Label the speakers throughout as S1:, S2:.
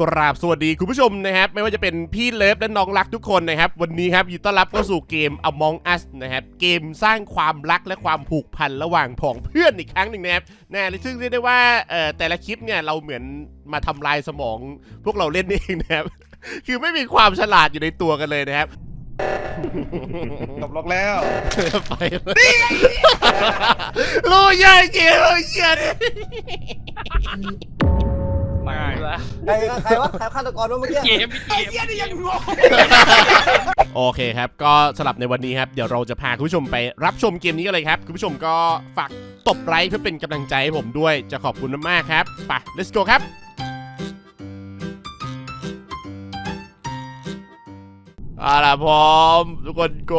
S1: กราบสวัสดีคุณผู้ชมนะครับ ไม่ว่าจะเป็นพี่เลิฟและน้องรักทุกคนนะครับ วันนี้ครับยินดีต้อนรับเข้าสู่เกม Among Us นะครับ เกมสร้างความรักและความผูกพันระหว่างผองเพื่อนอีกครั้งหนึ่งนะครับนะและซึ่งเรียกได้ว่าเอ่อแต่ละคลิปเนี่ยเราเหมือนมาทำลายสมองพวกเราเล่นเองนะครับ คือไม่มีความฉลาดอยู่ในตัวกันเลยนะครับ
S2: จบล็อกแล้ว
S1: ไปเลยรู้ใหญ่จริงรู้เชียด
S2: ไม่
S3: ใครใครวะใครฆาตกรวะเมื่อกี้
S4: เกมพี่เกม
S2: เหี้ยนี่ยังงง
S1: โอเคครับ ก็สำหรับในวันนี้ครับ เดี๋ยวเราจะพาคุณผู้ชมไปรับชมเกมนี้กันเลยครับ คุณผู้ชมก็ฝากตบไลค์เพื่อเป็นกำลังใจให้ผมด้วย จะขอบคุณมากๆครับ ไป let's go ครับเอาล่ะพร้อม ทุกคนโก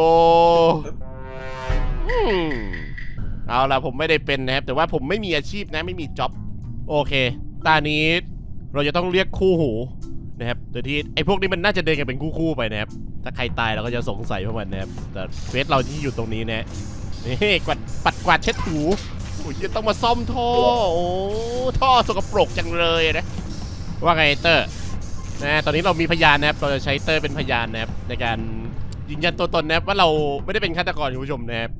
S1: อืมเอาล่ะผมไม่ได้เป็นนะครับ แต่ว่าผมไม่มีอาชีพนะไม่มีจ็อบ โอเค ตานี้ เราจะต้องเรียกคู่หูนะครับโดยที่ไอ้พวกนี้มันน่าจะเดินกันเป็นคู่ๆไปนะครับ ถ้าใครตายเราก็จะสงสัยพวกมันนะครับ แต่เฟสเราที่อยู่ตรงนี้นะนี่กวาดปัดกวาดเช็ดถูโอ้ยจะต้องมาซ่อมท่อ โอ้ท่อสกปรกจังเลยนะ ว่าไงเตอร์นะตอนนี้เรามีพยานนะครับ เราจะใช้เตอร์เป็นพยานนะครับในการยืนยันตัวตนนะครับว่าเราไม่ได้เป็นฆาตกรคุณผู้ชมนะครับ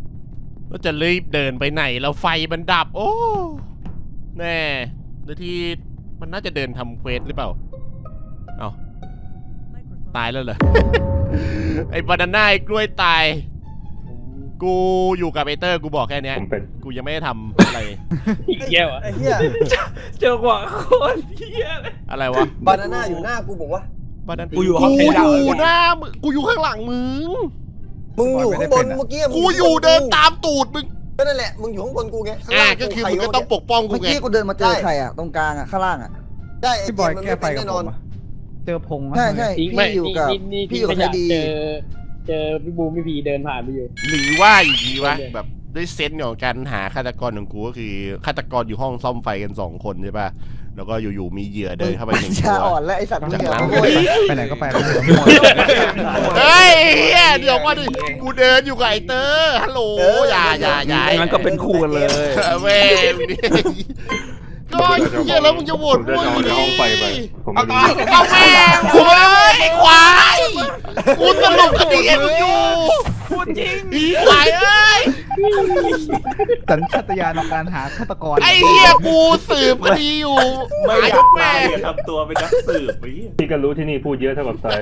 S1: เราจะรีบเดินไปไหนแล้วไฟมันดับ โอ้แน่โดยที่ มันน่าจะเดินทำเควสหรือเปล่า เอาตายแล้วเหรอ ไอ้บานาน่าไอ้กล้วยตาย กูอยู่กับไอเตอร์กูบอกแค่เนี้ย
S5: ผมเป็น
S1: กูยังไม่ได้ทำอะไร
S4: อีกเกี้ยวอะ
S3: ไอ้เหี้ย
S4: เจอกว่าโคนเฮียเลย
S1: อะไรวะ
S3: บานาน่าอยู่หน้ากูบอกว่า
S1: บานา
S2: กูอยู่
S1: กู
S2: ห้องเพ
S1: อ
S2: ดาน
S1: ยู่หน้ามึงกูอยู่ข้างหลังมึง
S3: มึงอยู่ข้างบนเมื่อกี้
S1: กูอยู่เดินตามตูดมึง
S3: ก็นั่นแหละมึงอยู่ข้างบนกูไงข้าง
S1: อ่า
S3: ล่าง
S1: ก็คือมึงก็ต้องปกป้องกู
S6: เมื่อ
S1: ไง
S6: กี้กูเดินมาเจอใครอะตรงกลางอะข้างล่างอะ
S3: ได้ไอ้
S2: พี่
S3: เก
S2: บอย
S3: มมัน
S2: แก้
S3: ไม่
S2: ไฟ
S3: เป็น
S2: กับ
S3: แน่น
S2: ผ
S3: อน
S2: มอะเจอพงมั้ย
S6: ใช่ใช่
S4: ทิ้งไป
S6: พี่อยู่กับ
S4: นี่นี่
S6: พี่อยู่กับ
S4: ทิ้ง
S6: ใครดี
S4: เจอเจอพี่บูมพี่พีเดินผ่านไปอยู่
S1: หรือว่าอย่างนี้วะแบบด้วยเซนส์ของการหาฆาตกรของกูก็คือฆาตกรอยู่ห้องซ่อมไฟกันสองคนใช่ป่ะ แล้วก็อยู่ๆมีเหยื่อเดินเข้าไปหนึ่ง
S6: ชา
S1: ตัว
S6: อ่อนและไอสัตว์
S1: จาก
S6: เดียว
S1: นั้น
S6: โอ้ย
S2: ไปไหนก็ไป
S1: เฮ้ยเหี้ยเดี๋ยวก่อนดิกูเดินอยู่กับไอเตอร์ฮัลโหลอย่าอย่าอย่า
S2: งั้นก็เป็นคู่กันเลย
S1: เว้ยก็เหี้ยแล้วมึงจะโหวต
S5: ผมเดินออกจากห้องไฟไปผมไม่รู้
S1: เอาแม่งกูไม่ได้ไอ้ควายกูสรุปคดีให้มึงอยู่
S2: พูดจริง
S1: อีควายเอ้ย
S2: สัญชาตญาณในการหาฆาตกร
S1: ไอ้เหี้ยกูสืบคดีอยู่หมายถึงแม่
S5: ทำตัวเป็นนักสืบพี่ก็รู้ที่นี่พูดเยอะเท่ากับตาย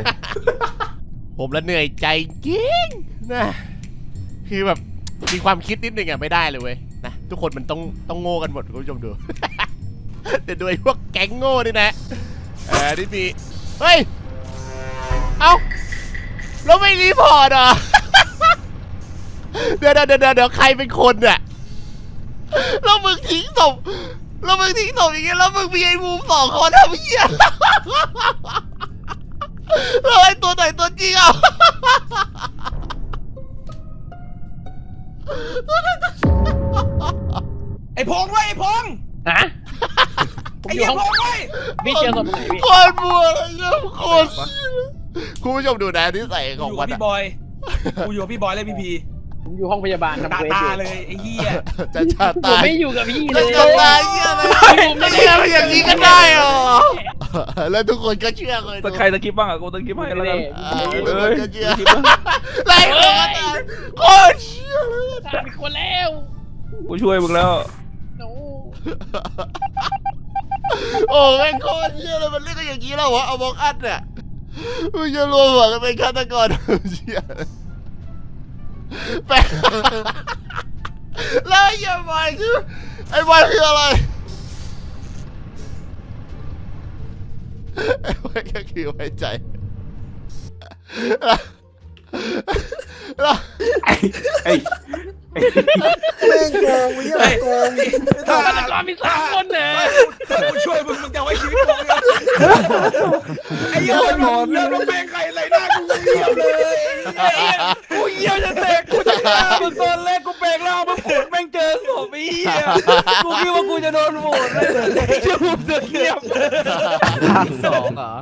S1: ผมละเหนื่อยใจจริงนะคือแบบมีความคิดนิดนึงอะไม่ได้เลยเว้ยนะทุกคนมันต้องต้องโง่กันหมดคุณผู้ชมดู แต่ด้วยพวกแก๊งโง่นี่นะเออนี่มีเฮ้ยเอ้าแล้วไม่รีพอร์ตเหรอเดี๋ยว เดี๋ยวเดี๋ยวเดี๋ยวใครเป็นคนเนี่ยแล้วมึงทิ้งศพแล้วมึงทิ้งศพอย่างเงี้ยแล้วมึงมีไอ้บูมสองคนทำเหี้ยแล้วไอ้ตัวไหนตัวจริงอะ
S2: ไอ้พงไว้ไอ้พง
S4: ฮะผม
S2: ไอ้
S4: อยู่
S2: เหี้ย
S4: ห้อง
S2: พงไว้
S4: พี่เจอศพตรงไหนพี่
S1: โคตรบัวเลยนะโคตรคุณผู้ชมดูนะนิสัยของ
S7: อยู่
S1: มั
S7: กันบ
S1: อะ
S7: พี่บอยกูอยู่กับพี่บอยและพี่พี
S4: ผมอยู่ห้องพยาบาลทำ
S7: ตา
S4: เควส
S7: ตา
S4: อยู่
S7: เลยไอ้เหี้ย
S1: จะชา
S4: ผม
S1: ตาย
S4: ไม่อยู่กับพี่เล
S1: จะ
S4: ย
S1: ชาตายเหี้ยอะไรไม่เชื่ออย่างนี้ก็ได้เหรอแล้วทุกคนก็เชื่อเลย
S2: ตะใครตะคิปบ้างอะกูตะคิปให้แล้วกัน
S1: เออทุกค
S2: เอ้
S1: น
S2: ย
S1: ก็เชื่อ
S2: ตะคิปบ้าง
S1: ไล่คนก็ตายโคตรเชื่อเลย
S4: ตายเป็นคนแล้ว
S2: กูช่วยมึงแล้ว
S4: โน้
S1: โอ้แม่งโคตรเชื่อเลยมันเล่นกันอย่างนี้แล้ววะเอาบอกอัดเนี่ยมึงจะรวมหัวกันเป็นฆาตกรเชื่อ แปลกแล้วไอ้เหี้ยบอยคือไอ้บอยคืออะไรไอ้บอยก็คือไว้ใจแล้ว
S5: ไอ้ไอ้
S3: แม่งโกงเหี้ยโกง
S7: ถ้า
S4: ฆาตกรมีสามคนเนี่ย
S7: ถ้ากูช่วยมึงมึงจะไว้ชีวิตกูไงไอ้เหี้ยมันนอนเริ่มมาแปลงไข่ใส่หน้ากูเหี้ยวเลย กูเหี้ยวจะแตกกูจะฆ่ามึงตอนแรกกูแปลงร่างมาขุดแม่งเจอศพไอ้เหี้ยกูคิดว่ากูจะโดนโหวตเลยไอ้เจ้าบุมเสือเงียบ
S2: ภาคสองเหรอ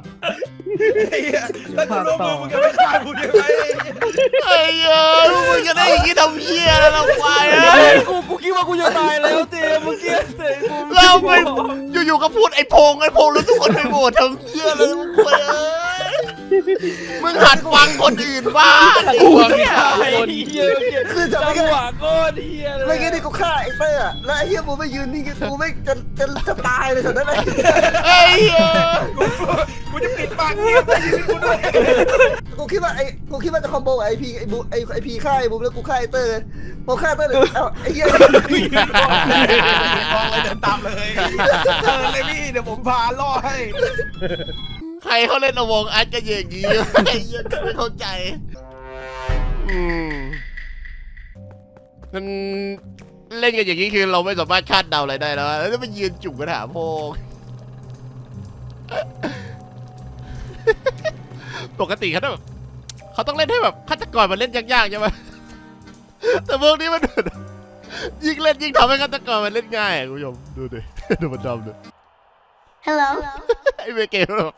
S7: ไอ้เหี้ยแล้วกูรู้มือมึงจะไม่ฆ่ากูใช่ไหม
S1: ไอ้เหี้ยมึงจะได้อย่างนี้ทำเหี้ยแล้วละควายเอ้ย
S7: กูกูคิดว่ากูจะตายแล้วเจมเมื่อกี้เตะกู
S1: เราไปอยู่ๆก็พูดไอ้พงไอ้พงแล้วทุกคนไปโหวตทั้งเหี้ยเลยมึงควรเอ้ย มึงหัดฟังคนอื่นบ้างไอ้
S7: กู
S1: เหี้
S7: จะ
S1: ย
S7: ตายเฮีย
S6: คือจะ
S7: จั
S6: ไม่
S7: งหวะโคตรเฮียเลย
S6: ไม่งั้นนี่กูฆ่าไอ้เต้อะแล้วไอ้เหี้ยกูไม่ยืนนี่กูไม่จะจะจะตายเลยสุดนั้นเลย
S1: ไอ้เหี้ย
S7: กูจะปิดปากเงียบไปยืนกูด้วย
S6: กูคิดว่าไอ้กูคิดว่าจะคอมโบกับไอ้พีไอ้บูไอ้ไอ้พีฆ่าไอ้บูมแล้วกูฆ่าไอ้เต้เลยพอฆ่าเต้เลยเอ้าไอ้เหี้ย
S7: มองเลยเดินตามเลยเดินเลยพี่เดี๋ยวผมพาล่อให้
S1: ใครเขาเล่นอวงอาร์ตกันอย่างงี้ไอ้เหี้ยไม่เข้าใจ อืมมันเล่นกันอย่างนี้คือเราไม่สามารถคาดเดาอะไรได้แล้วอะแล้วจะไปยืนจุ่มกระถาโพงปกติเขาต้องแบบเขาต้องเล่นให้แบบฆาตกรมันเล่นยากๆใช่ไหมแต่พวกนี้มันยิ่งเล่นยิ่งทำให้ฆาตกรมันเล่นง่ายอะคุณผู้ชมดูดิดูมันทำดิ
S8: Hello.
S1: ไอ้เวเกมแบบ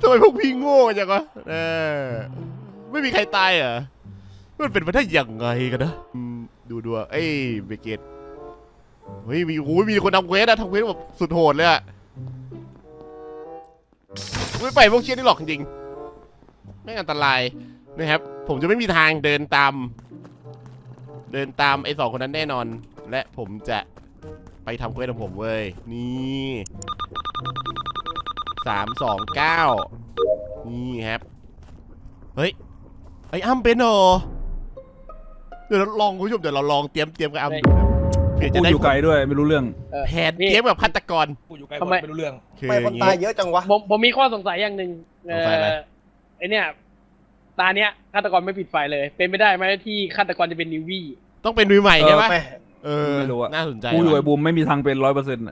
S1: ทำไมพวกพี่โง่จังวะเออไม่มีใครตายเหรอมันเป็นไปได้ยังไงกันนะอืมดูดูเอ้ยเวเกตเฮ้ยมีโอ้ยมีคนทำเควสอะทำเควสแบบสุดโหดเลยอะไม่ไปพวกเชี่ยนี่หรอกจริงไม่อันตรายนะครับ ผมจะไม่มีทางเดินตาม เดินตามไอ้สองคนนั้นแน่นอน และผมจะไปทำเควสของผมเว้ยนี่ สามสองเก้านี่ครับ เฮ้ย ไอ้อ้ำเป็นเหรอเดี๋ยวเราลองคุณผู้ชมเดี๋ยวเราลองเตรียมเตรียมกับอ้ำดูนะเผื่อจะ
S2: กู
S1: ได้
S2: อยู่ไกลด้วยไม่รู้เรื่อง
S4: เออ
S1: แผน
S4: พี่
S1: เตรียมกับฆาตกร
S7: กูอยู่ใกล้
S4: ทำไม
S7: ไม่รู้เรื่อง
S1: คือ
S6: ไป
S1: อ
S6: คน
S1: ย่าง
S6: ตาย
S1: งี้
S6: เยอะจังวะ
S4: ผมผมมีข้อสงสัยอย่างหนึ่งเอ
S1: สงสัยอะไร
S4: อไอเนี่ยตาเนี้ยฆาตกรไม่ปิดไฟเลย เป็นไม่ได้ไหมที่ฆาตกรจะเป็นนิววี่
S1: ต้องเป็นมือใหม่ใช่ไหม
S6: ไม่
S1: เออ
S2: ไม่รู้อะ
S1: น่าสนใจ
S2: กูอยู่
S1: ว่ะ
S2: ไอ้บูมไม่มีทางเป็นร้อยเปอร์เซ็นต์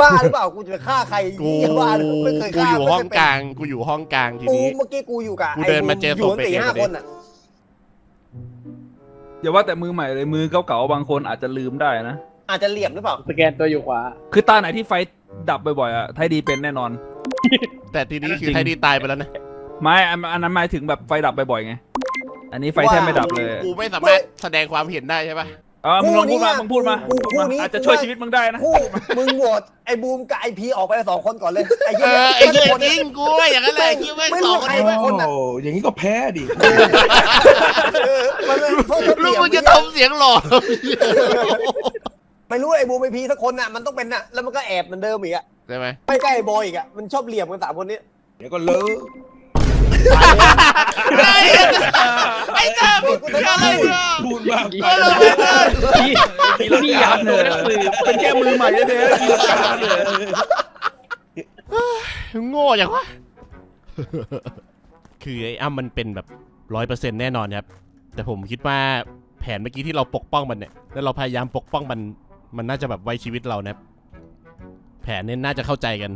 S6: บ้าหรือเปล่ากูจะไปฆ่าใคร
S1: กู
S6: เหี้ยบ้าหรือไม่เคย
S1: กู
S6: ฆ่า
S1: อยู่
S6: ไม่เค
S1: ห้อง
S6: เป็น
S1: กลาง กูอยู่ห้องกลางที
S6: กู
S1: นี้
S6: เมื่อกี้กูอยู่กับ
S1: กูเดินมาเจอ
S6: ไบู
S1: ศพ
S6: ยู่กันสี่
S1: เบเกต
S6: ห้า
S1: พอดี
S6: คนอะ
S2: อย่าว่าแต่มือใหม่เลยมือเก่าๆบางคนอาจจะลืมได้นะ
S6: อาจจะเหลี่ยมหรือเปล่า
S4: สแกนตัวอยู่ขวา
S2: คือตาไหนที่ไฟดับบ่อยๆอะไทยดีเป็นแน่นอน
S1: แต่ทีนี้คือ
S2: จริง
S1: ไทยดีตายไปแล้วนะ
S2: ไม่อันอันนั้นหมายถึงแบบไฟดับบ่อยๆไง อันนี้ไฟแทบไม่ดับเลย
S1: กูไม่สามารถแสดงความเห็นได้ใช่ปะ
S2: เออมึงลองพูดมา
S6: คู่นี้
S2: มึงพูดมา
S6: คู่คู่นี้
S2: อาจจะช่วยชีวิตมึงได้นะ
S6: คู่มึงโหวตไอ้บูมกับไอ้พีออกไปสองคนก่อนเลยไอ้
S1: เอ
S6: เหี้ย
S1: อไอ้เหี้ย
S6: คน
S1: จริงกูว่าอย่างนั้นแหละคิดว่า
S6: ไม่
S1: ส
S6: รู้
S1: องคน
S6: ใคร
S1: นี้
S6: ว่าคนอะ
S7: โอ้อย่างนี้ก็แพ้ดิ
S6: เออมันเป็นเพราะเขา
S1: ลู
S6: เป
S1: ก
S6: ลี่ยน
S1: มึงจะทำเสียงหล่อ
S6: ไม่รู้ไอ้บูมไอ้พีสักคนน่ะมันต้องเป็นน่ะแล้วมันก็แอบเหมือนเดิมอีกอะ
S1: ใช่ไหม
S6: ไม่ใกล้ไอ้บอยอีกอะมันชอบเหลี่ยมกันสามคนนี้
S7: เดี๋ยวก็เลิก
S1: ไอ้ไอ้เจ้าอะไรเนี่ย
S7: พูดมาก
S4: พี่
S7: ไป
S4: พี่พี่อยากดูหนังสือ
S2: เป็นแค่มือใหม่แท้ๆมีหลักกาเลย
S1: โง่อย่างวะคือไอ้อ้ำมันเป็นแบบร้อยเปอร์เซ็นต์แน่นอนครับ แต่ผมคิดว่าแผนเมื่อกี้ที่เราปกป้องมันเนี่ย แล้วเราพยายามปกป้องมัน มันน่าจะแบบไว้ชีวิตเรานะครับแผนเนี่ยน่าจะเข้าใจกัน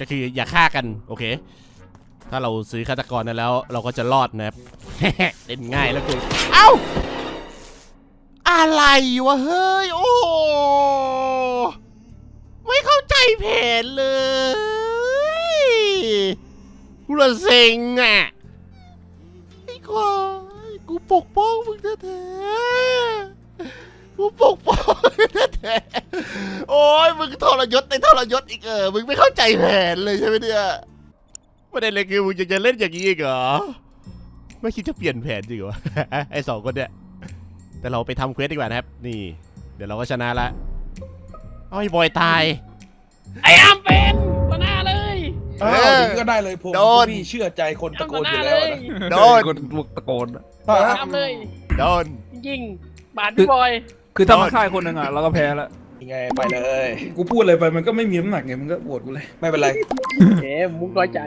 S1: ก็คืออย่าฆ่ากัน โอเค ถ้าเราซื้อฆาตกรนั้นแล้ว เราก็จะรอดนะครับ เล่นง่ายแล้วกูเอ้า อะไรวะเฮ้ย โอ้โหไม่เข้าใจแผนเลยกูละเซ็งอะไอ้ควายกูปกป้องมึงแท้ๆกูปกป้องมึงแท้ๆโอ้ยมึงทรยศในทรยศอีกเออ มึงไม่เข้าใจแผนเลยใช่ไหมเนี่ย ประเด็นเลยคือมึงยังจะเล่นอย่างนี้อีกเหรอ ไม่คิดจะเปลี่ยนแผนจริงเหรอ ไอ้สองคนเนี่ย แต่เราไปทำเควสดีกว่านะครับ นี่ เดี๋ยวเราก็ชนะละ เอาไอ้บอยตาย
S4: ไอ้อ้ำเป็นมาหน้าเลย
S1: เอ
S7: อ้าว
S1: อ
S7: อย่างนี้ก็ได้เลยผม
S1: โดน
S7: พี่เชื่อใจคนตะ
S4: อ้ำ
S7: โก
S4: มานห
S7: อ
S4: น้า
S7: ยู่
S4: เล
S7: แล้ว
S4: ย
S7: นะ
S1: โดน
S2: คนตะโกน
S4: อ้ำเลย
S1: โดน
S4: จริงๆบาดพี่บอย
S2: คือถ้ามาฆ่าคนหนึ่งอะเราก็แพ้แล้ว
S7: ยังไงไปเลย
S2: กูพูดอะไรไปมันก็ไม่มีน้ำหนักไงมันก็โหวตกูเลย
S7: ไม่เป็นไร
S4: เอ๋มุกน้อยใจ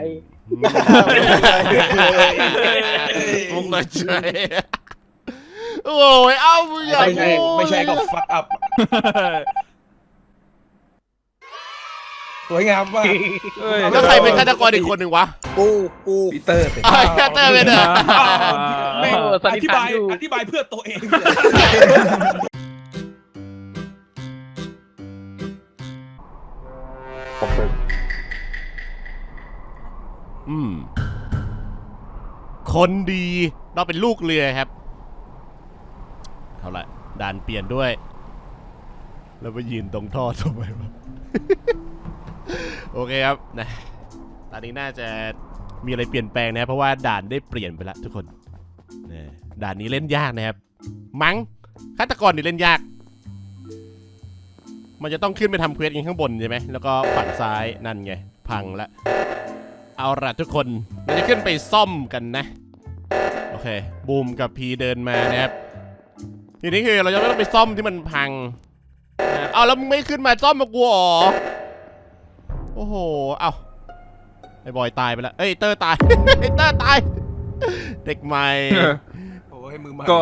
S1: มุกน้อยใจโอ้ยเอ้ามึงอย่า
S7: ไม่ใช่
S1: พูด
S7: ไม่ใช่ก็ฟักอัพสวยงามมาก
S2: เอ้ย
S1: แล้วใครเป็นฆาตกรอีกคนหนึ่งวะ
S6: กูกู
S2: ปีเตอร์เป็น
S1: อ้าวฆาตกรเป็นเหรอ
S7: แม่ง
S4: เออสัน
S7: อ
S4: นิษ
S7: ธิ
S4: ฐาน
S7: บาย
S4: อยู่
S7: อธิบายเพื่อตัวเอง
S1: อืม คนดีเราเป็นลูกเรือครับ เอาละด่านเปลี่ยนด้วย แล้วไปยืนตรงท่อทำไมวะ โอเคครับนะตอนนี้น่าจะมีอะไรเปลี่ยนแปลงนะเพราะว่าด่านได้เปลี่ยนไปแล้วทุกคนนะด่านนี้เล่นยากนะครับ มั้งฆาตกรนี่เล่นยาก มันจะต้องขึ้นไปทำเควสกันข้างบนใช่ไหมแล้วก็ฝั่งซ้ายนั่นไง พังละ เอาละทุกคนเราจะขึ้นไปซ่อมกันนะ โอเค บูมกับพีเดินมานะครับ ทีนี้คือเราจะต้องไปซ่อมที่มันพังนะเอาแล้วมึงไม่ขึ้นมาซ่อมมากูอ๋อโอ้โห เอาไอ้บอยตายไปแล้ว เอ้ยเตอร์ตาย ไอ้เตอร์ตาย เด็กใหม่
S7: โอ้ยมือมา
S2: ก็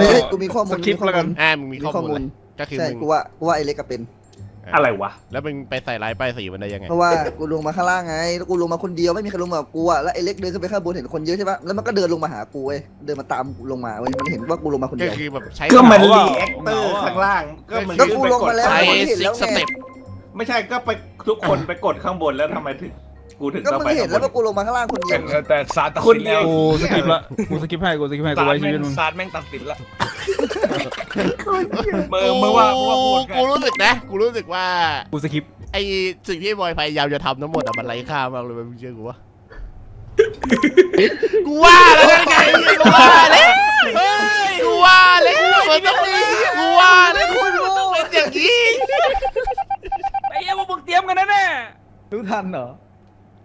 S6: เฮ้ยกูมีข้อมู
S2: ส
S6: ล
S2: คริปต์แล้วกัน
S1: อ่ามึงมี
S6: มี
S1: ข้อ
S6: ข้อ
S1: มูล
S6: มู
S1: เล
S6: ล
S1: ยก็คือ
S6: ใช่
S1: มึง
S6: กูว่ากูว่าไอ้เล็กกับเป็น
S5: อะไรวะ
S1: แล้วมึงไปใส่ร้ายป้ายสีมันได้ยังไง
S6: เพราะว่ากูลงมาข้างล่างไงแล้วกูลงมาคนเดียวไม่มีใครลงมากับกูอะแล้วไอ้เล็กเดินขึ้นไปข้างบนเห็นคนเยอะใช่ปะแล้วมันก็เดินลงมาหากูเว้ยเดินมาตามกูลงมาเว้ยมันเห็นว่ากูลงมาคน
S1: ก็
S6: เดียว
S1: คือแบบใช้
S5: ก็มัน
S2: เหงา
S5: รี
S2: อะ
S5: แอคเตอร์
S2: เหงาอะ
S5: ข้างล่าง ก็มัน
S6: ก็
S5: ขึ้น
S6: กู
S5: ไป
S6: ลง
S5: กด
S6: มาแล้ว
S1: ใช้
S6: มันเห็น
S1: ซิ
S6: แล้
S1: ก
S6: ว
S1: ส
S6: ไง
S1: เต็ป
S5: ไม่ใช่ก็ไปทุกคนไปกดข้างบนแล้วทำไมถึง กูถึง
S6: ก็
S5: ต้อง
S6: มึง
S5: ไป
S6: เห็นแล้วว่ากูลงมาข้างล่างคนเดียว
S7: แต่แต่ศาสตร์ตัด
S5: คน
S7: สิน
S5: เดี
S7: แล้
S5: ยว ว
S2: กูสกิปละกูสกิปให้กูสกิปให้กู
S7: ศาสต
S2: ไว้
S7: ร์
S2: ชี
S7: แม่
S2: วิต
S7: ง
S2: มึง
S7: ศาสตร์แม่งตัดสินละมือมือว่ามือว่าพูดกั
S1: กู
S7: น
S1: รู้สึกนะ กูรู้สึกว่า
S2: กูสกิป
S1: ไอ้สิ่งที่บอยพยายามจะทำทั้งหมดอะมันไร้ค่ามากเลยมึงเชื่อกูวะ กูว่าแล้วนั่นไงกูว่าแล้วกูว่าแล้วมันต้องมีกูว่าแล้วคุณมันต้องเป็นอย่างนี้
S2: ไอ้เหี้ยพวกมึงเตรียมกันแน่แน่
S3: รู้ทันเหรอ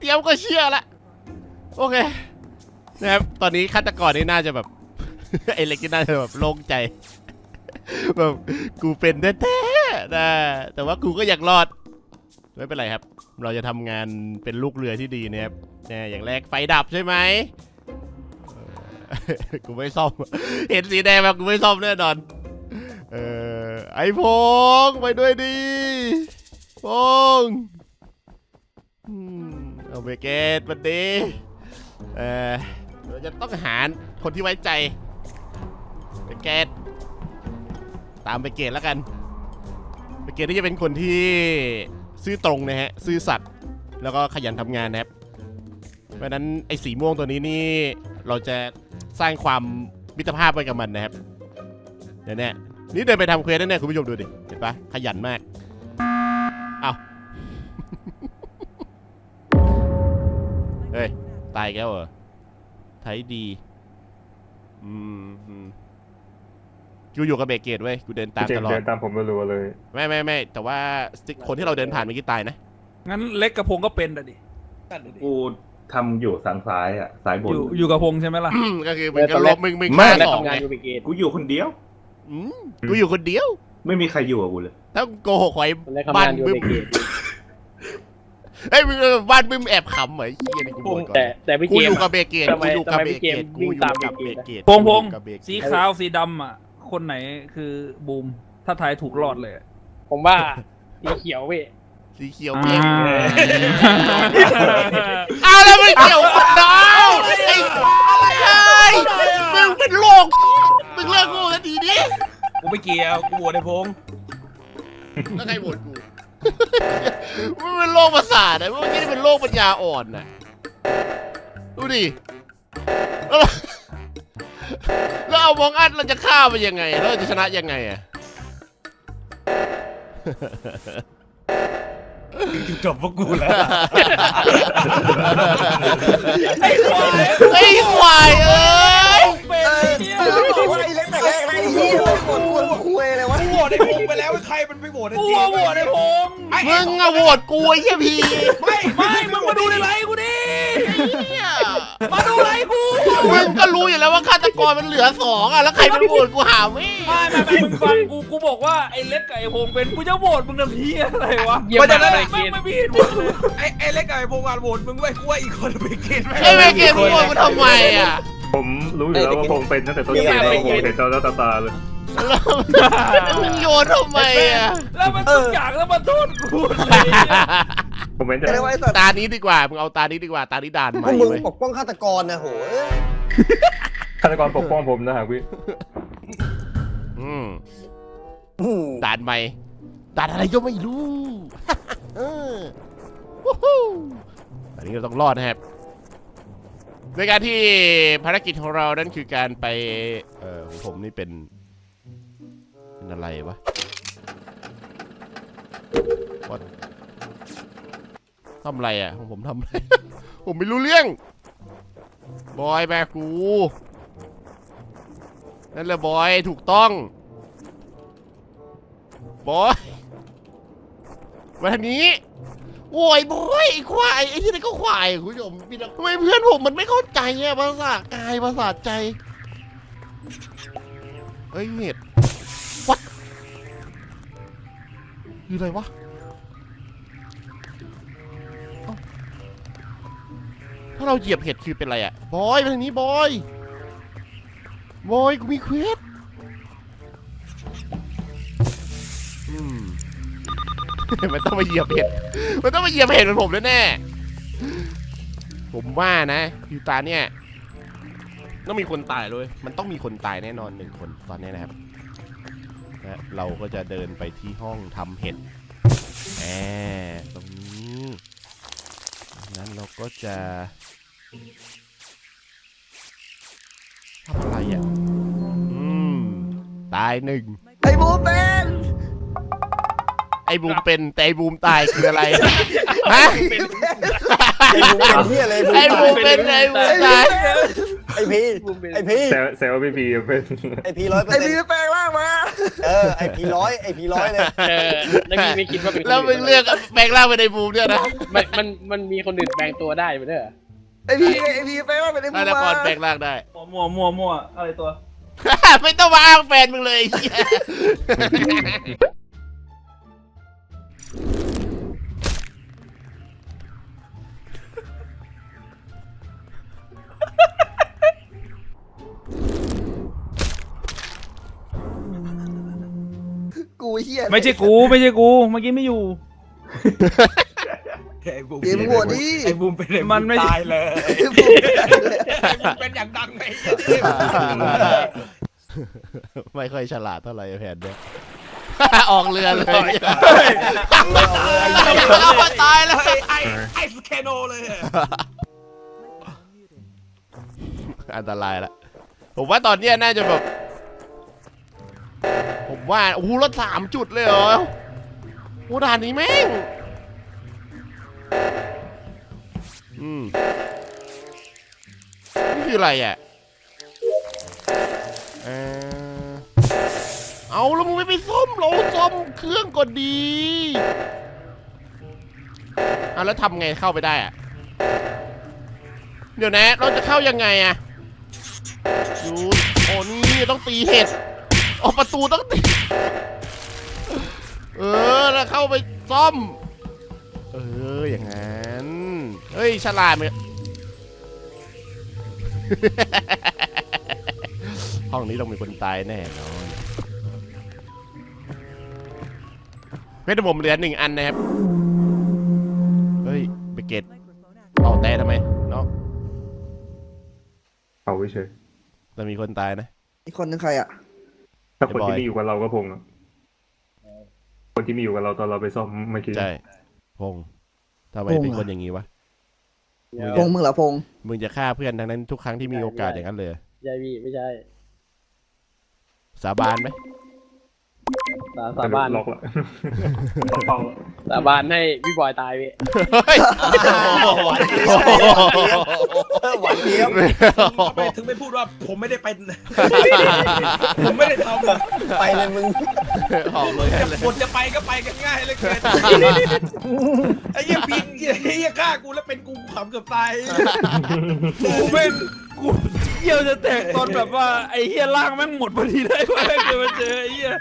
S1: เตรียมก็เชื่อละโอเคนะครับตอนนี้ฆาตกรนี่น่าจะแบบ ไอ้เล็กนี่น่าจะแบบโล่งใจ แบบกูเป็นแท้ๆนะแต่ว่ากูก็อยากรอดไม่เป็นไรครับ เราจะทำงานเป็นลูกเรือที่ดีนะครับเนี่ยอย่างแรกไฟดับใช่ไหมกูไม่ซ่อม เห็นสีแดงมากูไม่ซ่อมแน่นอน เออไอพงษ์ไปด้วยดิพง ษ์อืมเอาเบเกตวันดีเออเราจะต้องหาคนที่ไว้ใจเบเกตตามเบเกตแล้วกันเบเกตที่จะเป็นคนที่ซื่อตรงนะฮะซื่อสัตย์แล้วก็ขยันทำงานนะครับเพราะนั้นไอ้สีม่วงตัวนี้นี่เราจะสร้างความมิตรภาพไว้กับมันนะครับเดี๋ยวนี่นี่เดินไปทำเควสแล้วเนี่ยคุณผู้ชมดูดิเห็นปะขยันมาก เฮ้ย ตายอีกแล้วเหรอไทยดีอืมอืมกูอยู่กับเบเกตเว้ย กูเดินตาม
S5: เจ
S1: ต
S5: ม
S1: ล
S5: ส์
S1: อ
S5: เดิ
S1: ด
S5: นตามผมรัวๆเลย
S1: ไม่ไม่ไม่แต่ว่าคนที่เราเดินผ่านเมื่อกี้ตายนะ
S2: งั้นเล็กกับพงก็เป็นอะดิ
S5: กูทำอยู่ทางซ้ายอะซ้ายบ
S2: อนยู่อยู่กับพงใช่ไหมล่ะ
S1: ก็คือมึงก็ลบมึงมึง
S5: ไม่
S1: ฆ่า
S4: และ
S1: สอง
S4: ทำงาน
S1: ไง
S4: อยู่ไปเกต
S5: กูอยู่คนเดียว
S1: อืมกูอยู่คนเดียว
S5: ไม่มีใครอยู่กับกูเลย
S1: ถ้าโกหกไว้
S4: และทำ
S1: บ้าน
S4: งานอยู่
S1: บึ้
S4: ไป
S1: ม
S4: เกต
S1: เฮ้ยมึงเออบ้านบึ้มแอบขำเหรอไอ้เฮียนี่กูบอกก่อน
S4: แต่แต่พี่
S1: กู
S4: เก
S1: อ
S4: ม
S1: ยู่กับเบเกต
S4: ทำไม
S1: กูอยู่กับ
S4: ทำไม
S1: เบ
S4: พี่
S1: เก
S4: เก
S1: ต
S4: ม
S1: กู
S4: วิ่ง
S1: อยู่
S4: ตาม
S1: กับ
S4: เบ
S1: เบ
S4: เกต
S1: เกต
S2: พงพง
S1: กูอยู่กับเบเกต
S2: สีขาวสีดำอะ คนไหนคือบูม ถ้าทายถูกรอดเลยอะ
S4: ผมว่าสีเขียวเว้ย
S1: สีเขียว
S2: อ่า
S1: เปี้ยงอ้าวแล้วไม่เกี่ยวกับดาวไอ้ไอ้มึงเป็นโรคมึงเลิกกูสักทีดิ
S7: กูไม่เกี่ยวกูโหวตในพงษ์
S1: แล้วใครโหวตกู มันเป็นโรคประสาทนะเมื่อกี้นี่เป็นโรคปัญญาอ่อนน่ะดูดิแล้วเราแล้วเอามองอัดเราจะฆ่ามันยังไง แล้วเราจะชนะยังไงอะ
S7: จุดจบพวกกูแล้ว
S2: ไอ้ควาย
S1: ไอ้ควายเอ้ย
S2: เป็น
S6: เออ
S2: เนี่ย
S6: เออบอกว่าไอ้เล็กแต่แรกนะไอ้เหี้ยไม่กดควรมาคุยอะไรวะ
S7: กูโหว ตในพงษ์ไปแล้วใครมันไปโหวตใน
S2: กู
S7: เจ
S2: ว่า
S7: ม
S2: โหวตไอ้พง
S7: ไอ้
S1: มึงอะโหวตกูไอ้เหี้ยพี
S7: ไม่
S2: ไม่มึงมาดูในไลฟ์กูดิ
S1: เนี่ย
S2: มาดูไลฟ์กู
S1: มึงก็รู้อยู่แล้วว่าฆาตกรมันเหลือสองอะแล้วใครมันโหวตกูหาไม่
S2: ไม่ไม่ไม่มึงฟังกูกูบอกว่าไอ้เล็กกับไอ้พงเป็นกูจะโหวตมึงทำพี่อะไรวะ
S4: เยี่ยมมากเลยเก
S2: ไม่
S4: ต
S2: ไม่มีเหตุผลเลย
S7: ไอ้ไอ้เล็กกับไอ้พงษ์อะโหวตมึงไว้กูว่าอีกคนไปเกณฑ์
S1: ไอ้เมเกมมึงโหวตกูทำไมอะ
S5: ผมรู้อยู่แล้วว่าผมเป็นตั้งแต่ต้นเกมแล้วผมเห็นตาตาตาเลย
S1: แล้วมึงโยนทำไมอะ
S2: แล้วมันทุกอย่างแล้วมันโทษกูเลย
S5: ผมเป็นแต่
S6: อะไรวะไอ้สัตว์
S1: ตานี้ดีกว่า มึงเอาตานี้ดีกว่า ตานี้ด่านให
S3: พ
S1: ม่
S3: วกมึง
S1: เว้ย
S3: ปกป้องฆาตกรนะโหเอ้ย
S5: ฆาตกรปกป้องผมนะฮะพี่
S1: อืม
S3: อืม
S1: ด่านใหม่ด่านอะไรก็ไม่รู้เออวู้ฮู้อันนี้เราต้องรอดนะครับในการที่ภารกิจของเรานั่นคือการไป เอ่อของผมนี่เป็น เป็นอะไรวะ What? ทำอะไรอะของผมทำอะไร ผมไม่รู้เรื่อง บอยแบกกู นั่นแหละบอยถูกต้อง บอยมาทางนี้ โอ้ยบอยไอ้ควายไอ้ที่นี่ก็ควายคุณผู้ชมพี่น้องทำไมเพื่อนผมมันไม่เข้าใจอะภาษากายภาษาใจเฮ้ยเห็ดวัด คืออะไรวะถ้าเราเหยียบเห็ดคือเป็นอะไรอะบอยมาทางนี้บอยบอยกูมีเควสอืม มันต้องมาเหยียบเห็ด มันต้องมาเหยียบเห็ดเหมือนผมแน่ๆผมว่านะคือตาเนี่ยต้องมีคนตายเลย มันต้องมีคนตายแน่นอนหนึ่งคนตอนนี้นะครับ และเราก็จะเดินไปที่ห้องทำเห็ดแหมตรงนี้นั้นเราก็จะทำอะไรอะ อืม ตายหนึ่ง
S6: ไอ้บูมเป็น
S1: ไอ้บูมเป็นแต่ไอ้บูมตายคืออะไร ฮะ
S3: ไอ้บูมเป็นที่อะไร
S1: ไอ้บูมเป็นไอ้บูมตาย
S3: ไอ้พีไอ้พี
S5: แซวแซวพี่พีเป็น
S3: ไอ้พีร้อยเปอ
S6: ไอ้
S3: ร์เซ็น
S6: พี่
S3: ต์
S6: แปลงร่างมา
S3: เออไอ้พีร้อยไอ้พีร้อยเลย
S4: เออแล้วพี่ไม่คิดว่าเป็นคน
S1: แล้วมึงเลือกแปลงร่างเป็นไอ้บูมเนี่ยนะ
S4: มันมันมันมีคนอื่นแปลงตัวได้ไหมเด้อ
S6: ไอ้พี่ไอ้พี่แปลงร่างเป็นไอ้บู
S1: นามยนค
S6: มาร
S1: แปลงร่างได้
S2: มั่วมั่วมั่วอะไรตัว
S1: ไม่ต้องมาอ้างแฟนมึงเลยไอ้เหี้ย
S6: กูเฮีย
S2: ไม่ใช่กูไม่ใช่กูเมื่อกี้ไม่อยู่
S7: ไอ้บูม
S6: เกมหัวดิ
S7: ไอ้บูมเป็นไอ้บู
S2: มันไม่
S7: ตายเลย
S6: ไอ้บูมเป็นเลย
S7: ไอ้บูมเป็นอย่างดังไอ้เหี้ย
S1: ไม่ค่อยฉลาดเท่าไหร่แผนเนี่ยออกเรือเลยเอามาตายแล้ว
S7: ไอ้ไอ้ไอ้สแคโนเลยอะ
S1: อันตรายละ ผมว่าตอนเนี้ยน่าจะแบบผม ว่าโอ้โหรถสามจุดเลยเหรอโอ้ด่านนี้แม่งอืมนี่คืออะไรอะเออเอาแล้วมึงไม่ไปซ่อมโหลซ่อมเครื่องก่อนดีอะแล้วทำไงเข้าไปได้อะเดี๋ยวนะเราจะเข้ายังไงอะอยู่โอ้นี่ต้องตีเห็ดออกประตูต้องตี เออแล้วเข้าไปซ่อม เอออย่างนั้นเฮ้ยฉลาดมั้ยห้องนี้ต้องมีคนตายแน่นอนเพชรผมเหลือหนึ่งอันนะครับ เฮ้ยไปเกตเอาแต่ทำไมเนาะ
S5: เอาไว้เฉย
S1: จะมีคนตายนะ
S6: อีกคนนึงใครอะ
S5: ถ้าคน
S1: ไอ้บอย
S5: ที่มีอยู่กับเราก็พงอะคนที่มีอยู่กับเราตอนเราไปซ่อมเมื่อกี้
S1: ใช่พงษ์ทำไม
S6: พงษ์
S1: เป็น
S6: เหรอ
S1: คนอย่างนี้วะ
S6: พงมึงเหรอพง
S1: มึงจะฆ่าเพื่อนทั้งนั้นทุกครั้งที่มีโอกาสอย่างนั้นเลย
S4: ใช่พี่ไม่ใช่
S1: สาบานไหม
S4: สาสาบาน
S5: ล็อกละล็อกเป้าละ
S4: สาบานให้พี่บอยตายพี่
S1: เฮ้ย
S3: หวานเจี๊ยบ
S7: ทำไมถึงไม่พูดว่าผมไม่ได้เป็นผมไม่ได้ทำ
S3: ไปเลยมึง
S1: ออกเลยเลย
S7: คนจะไปก็ไปกันง่ายเหลยเกินไอ้เหี้ยพินไอ้เหี้ยฆ่ากูแล้วเป็นกูขำเกือบตาย
S2: กูเป็น กูเยี่ยวจะแตกตอนแบบว่าไอ้เฮียล่างแม่งหมดพอดีได้ว่าเกิดมาเจอไอ้เฮีย